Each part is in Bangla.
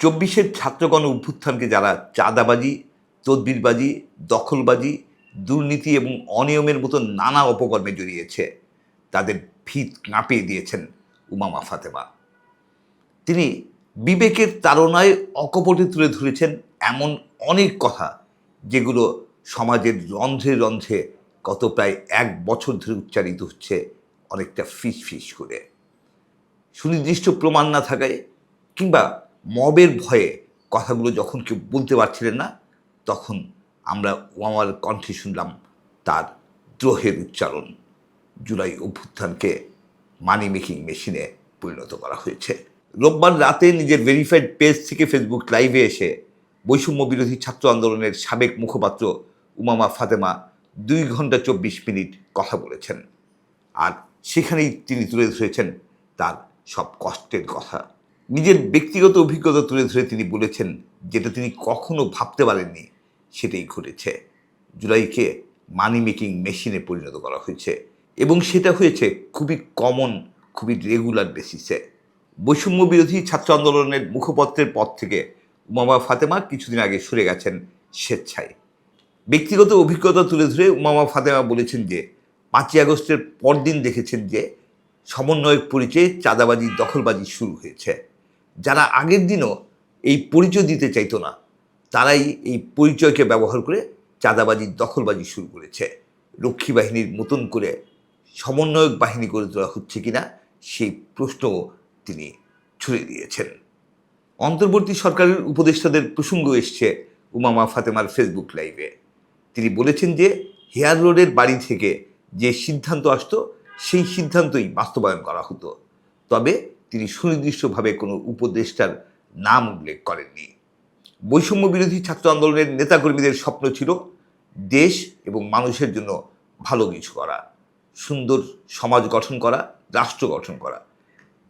চব্বিশের ছাত্রগণ অভ্যুত্থানকে যারা চাঁদাবাজি, তদবিরবাজি, দখলবাজি, দুর্নীতি এবং অনিয়মের মতো নানা অপকর্মে জড়িয়েছে, তাদের ভিত কাঁপিয়ে দিয়েছেন উমামা ফাতেমা। তিনি বিবেকের তাড়নায় অকপটে তুলে ধরেছেন এমন অনেক কথা যেগুলো সমাজের রন্ধ্রে রন্ধ্রে গত প্রায় এক বছর ধরে উচ্চারিত হচ্ছে অনেকটা ফিস ফিস করে। সুনির্দিষ্ট প্রমাণ না থাকায় কিংবা মবের ভয়ে কথাগুলো যখন কেউ বলতে পারছিলেন না, তখন আমরা আমার কণ্ঠে শুনলাম তার দ্রোহের উচ্চারণ। জুলাই অভ্যুত্থানকে মানি মেকিং মেশিনে পরিণত করা হয়েছে। রোববার রাতে নিজের ভেরিফাইড পেজ থেকে ফেসবুক লাইভে এসে বৈষম্য বিরোধী ছাত্র আন্দোলনের সাবেক মুখপাত্র উমামা ফাতেমা দুই ঘণ্টা চব্বিশ মিনিট কথা বলেছেন। আর সেখানেই তিনি তুলে ধরেছেন তার সব কষ্টের কথা। নিজের ব্যক্তিগত অভিজ্ঞতা তুলে ধরে তিনি বলেছেন, যেটা তিনি কখনো ভাবতে পারেননি, সেটাই ঘটেছে। জুলাইকে মানি মেকিং মেশিনে পরিণত করা হয়েছে এবং সেটা হয়েছে খুবই কমন খুবই রেগুলার বেসিসে বৈষম্য বিরোধী ছাত্র আন্দোলনের মুখপত্রের পদ থেকে উমামা ফাতেমা কিছুদিন আগে সরে গেছেন স্বেচ্ছায়। ব্যক্তিগত অভিজ্ঞতা তুলে ধরে উমামা ফাতেমা বলেছেন যে, পাঁচই আগস্টের পরদিন দেখেছেন যে, সমন্বয়ক পরিচয়ে চাঁদাবাজি, দখলবাজি শুরু হয়েছে। যারা আগের দিনও এই পরিচয় দিতে চাইতো না, তারাই এই পরিচয়কে ব্যবহার করে চাঁদাবাজি, দখলবাজি শুরু করেছে। রক্ষী বাহিনীর মতন করে সমন্বয়ক বাহিনী গড়ে তোলা হচ্ছে কিনা, সেই প্রশ্নও তিনি ছুড়ে দিয়েছেন। অন্তর্বর্তী সরকারের উপদেষ্টাদের প্রসঙ্গ এসছে উমামা ফাতেমার ফেসবুক লাইভে। তিনি বলেছেন যে, হেয়ার রোডের বাড়ি থেকে যে সিদ্ধান্ত আসতো, সেই সিদ্ধান্তই বাস্তবায়ন করা হতো। তবে তিনি সুনির্দিষ্টভাবে কোনো উপদেষ্টার নাম উল্লেখ করেননি। বৈষম্য বিরোধী ছাত্র আন্দোলনের নেতাকর্মীদের স্বপ্ন ছিল দেশ এবং মানুষের জন্য ভালো কিছু করা, সুন্দর সমাজ গঠন করা, রাষ্ট্র গঠন করা।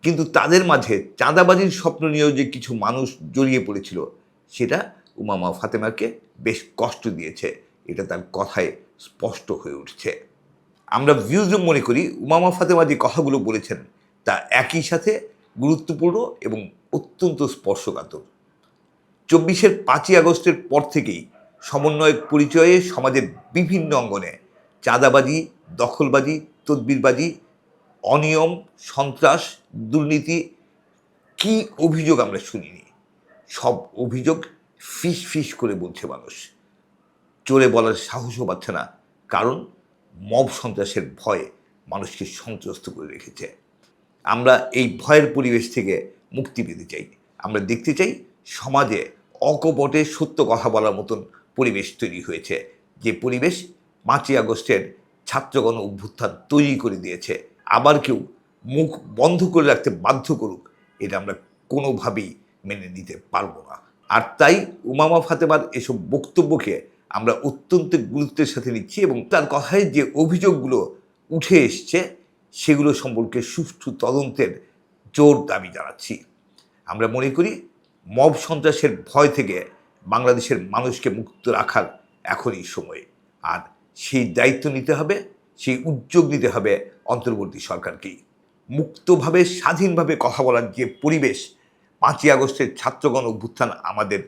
কিন্তু তাদের মাঝে চাঁদাবাজির স্বপ্ন নিয়েও যে কিছু মানুষ জড়িয়ে পড়েছিল, সেটা উমামা ফাতেমাকে বেশ কষ্ট দিয়েছে। এটা তার কথায় স্পষ্ট হয়ে উঠছে। আমরা ভিউজম মনে করি, উমামা ফাতেমা যে কথাগুলো বলেছেন, তা একই সাথে গুরুত্বপূর্ণ এবং অত্যন্ত স্পর্শকাতর। চব্বিশের পাঁচই আগস্টের পর থেকেই সমন্বয়ক পরিচয়ে সমাজের বিভিন্ন অঙ্গনে চাঁদাবাজি, দখলবাজি, তদবিরবাজি, অনিয়ম, সন্ত্রাস, দুর্নীতি, কি অভিযোগ আমরা শুনিনি? সব অভিযোগ ফিস ফিস করে বলছে মানুষ। চোরে বলার সাহসও পাচ্ছে না, কারণ মব সন্ত্রাসের ভয়ে মানুষকে সন্ত্রস্ত করে রেখেছে। আমরা এই ভয়ের পরিবেশ থেকে মুক্তি পেতে চাই। আমরা দেখতে চাই সমাজে অকপটে সত্য কথা বলার মতন পরিবেশ তৈরি হয়েছে। যে পরিবেশ পাঁচই আগস্টের ছাত্রগণ অভ্যুত্থান তৈরি করে দিয়েছে। আবার কেউ মুখ বন্ধ করে রাখতে বাধ্য করুক, এটা আমরা কোনোভাবেই মেনে নিতে পারব না। আর তাই উমামা ফাতেমার এসব বক্তব্যকে আমরা অত্যন্ত গুরুত্বের সাথে নিচ্ছি এবং তার কথায় যে অভিযোগগুলো উঠে এসছে সেগুলো সম্পর্কে সুষ্ঠু তদন্তের জোর দাবি জানাচ্ছি। আমরা মনে করি, মব সন্ত্রাসের ভয় থেকে বাংলাদেশের মানুষকে মুক্ত রাখার এখনই সময়। আর সেই দায়িত্ব নিতে হবে, সেই উদ্যোগ নিতে হবে অন্তর্বর্তী সরকারকেই। মুক্তভাবে, স্বাধীনভাবে কথা বলার যে পরিবেশ পাঁচই আগস্টের ছাত্রগণ অভ্যুত্থান আমাদের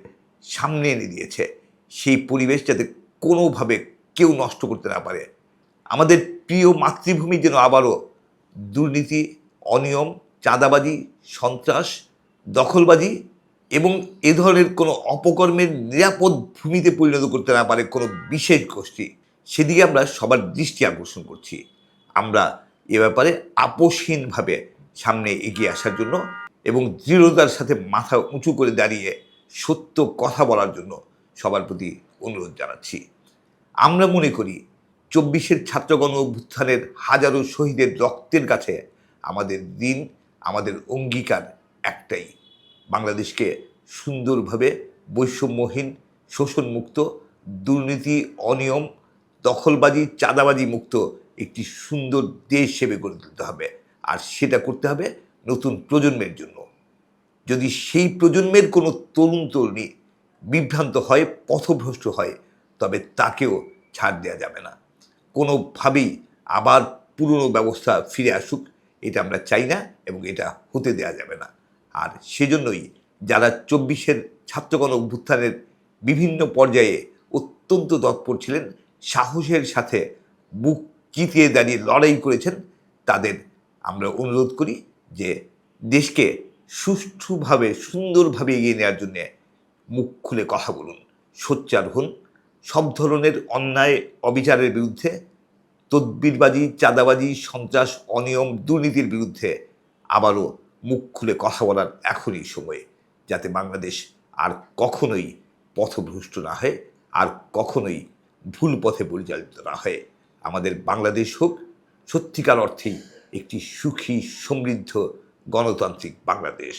সামনে এনে দিয়েছে, সেই পরিবেশ যাতে কোনোভাবে কেউ নষ্ট করতে না পারে। আমাদের প্রিয় মাতৃভূমি যেন আবারও দুর্নীতি, অনিয়ম, চাঁদাবাজি, সন্ত্রাস, দখলবাজি এবং এ ধরনের কোনো অপকর্মের নিরাপদ ভূমিতে পরিণত করতে না পারে কোনো বিশেষ গোষ্ঠী। সেদিকে আমরা সবার দৃষ্টি আকর্ষণ করছি। আমরা এ ব্যাপারে আপোষহীনভাবে সামনে এগিয়ে আসার জন্য এবং দৃঢ়তার সাথে মাথা উঁচু করে দাঁড়িয়ে সত্য কথা বলার জন্য সবার প্রতি অনুরোধ জানাচ্ছি। আমরা মনে করি চব্বিশের ছাত্রগণ অভ্যুত্থানের হাজারো শহীদের রক্তের কাছে আমাদের দিন, আমাদের অঙ্গীকার একটাই। বাংলাদেশকে সুন্দরভাবে বৈষম্যহীন, শোষণমুক্ত, দুর্নীতি, অনিয়ম, দখলবাজি, চাঁদাবাজি মুক্ত একটি সুন্দর দেশ হিসেবে গড়ে তুলতে হবে। আর সেটা করতে হবে নতুন প্রজন্মের জন্য। যদি সেই প্রজন্মের কোনো তরুণ তরুণী বিভ্রান্ত হয়, পথভ্রষ্ট হয়, তবে তাকেও ছাড় দেওয়া যাবে না। কোনোভাবেই আবার পুরনো ব্যবস্থা ফিরে আসুক, এটা আমরা চাই না এবং এটা হতে দেওয়া যাবে না। আর সেজন্যই যারা চব্বিশের ছাত্রগণ অভ্যুত্থানের বিভিন্ন পর্যায়ে অত্যন্ত তৎপর ছিলেন, সাহসের সাথে বুক চিতিয়ে দাঁড়িয়ে লড়াই করেছেন, তাদের আমরা অনুরোধ করি যে দেশকে সুষ্ঠুভাবে, সুন্দরভাবে এগিয়ে নেওয়ার জন্যে মুখ খুলে কথা বলুন, সোচ্চার হন। সব ধরনের অন্যায় অবিচারের বিরুদ্ধে, তদ্বিরবাজি, চাঁদাবাজি, সন্ত্রাস, অনিয়ম, দুর্নীতির বিরুদ্ধে আবারও মুখ খুলে কথা বলার এখনই সময়, যাতে বাংলাদেশ আর কখনোই পথভ্রষ্ট না হয়, আর কখনোই ভুল পথে পরিচালিত না হয়। আমাদের বাংলাদেশ হোক, সত্যিকার অর্থেই একটি সুখী সমৃদ্ধ গণতান্ত্রিক বাংলাদেশ।